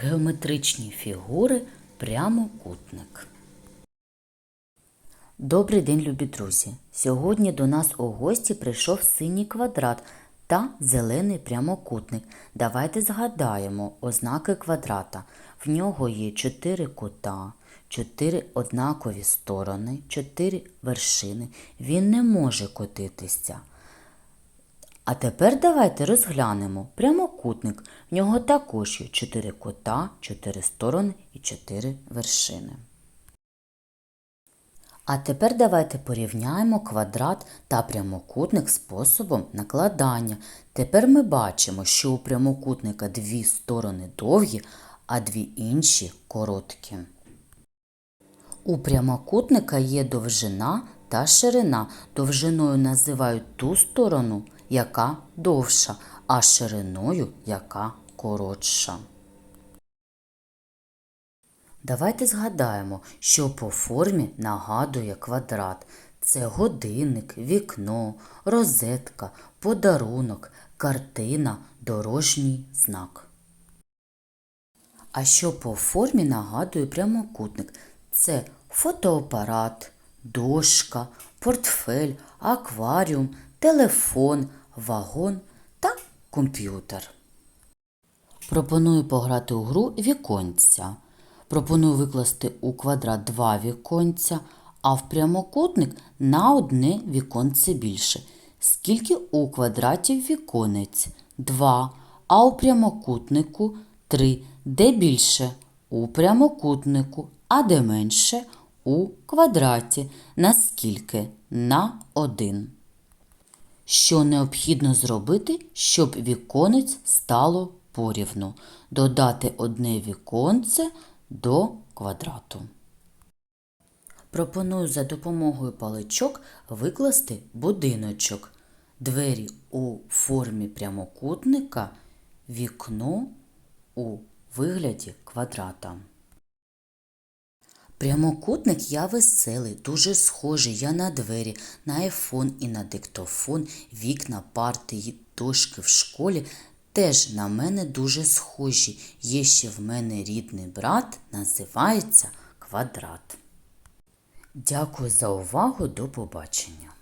Геометричні фігури прямокутник. Добрий день, любі друзі! Сьогодні до нас у гості прийшов синій квадрат та зелений прямокутник. Давайте згадаємо ознаки квадрата. В нього є чотири кута, чотири однакові сторони, чотири вершини. Він не може котитися. А тепер давайте розглянемо прямокутник. В нього також є чотири кута, чотири сторони і чотири вершини. А тепер давайте порівняємо квадрат та прямокутник способом накладання. Тепер ми бачимо, що у прямокутника дві сторони довгі, а дві інші короткі. У прямокутника є довжина та ширина. Довжиною називають ту сторону, яка довша, а шириною, яка коротша. Давайте згадаємо, що по формі нагадує квадрат. Це годинник, вікно, розетка, подарунок, картина, дорожній знак. А що по формі нагадує прямокутник? Це фотоапарат, дошка, портфель, акваріум, телефон, вагон та комп'ютер. Пропоную пограти у гру віконця. Пропоную викласти у квадрат два віконця, а в прямокутник на одне віконце більше. Скільки у квадраті віконець? Два. А у прямокутнику три. Де більше? У прямокутнику, а де менше? У квадраті. Наскільки? На один. Що необхідно зробити, щоб віконець стало порівну? Додати одне віконце до квадрату. Пропоную за допомогою паличок викласти будиночок. Двері у формі прямокутника, вікно у вигляді квадрата. Прямокутник я веселий, дуже схожий я на двері, на айфон і на диктофон, вікна, парти і дошки в школі теж на мене дуже схожі. Є ще в мене рідний брат, називається квадрат. Дякую за увагу, до побачення.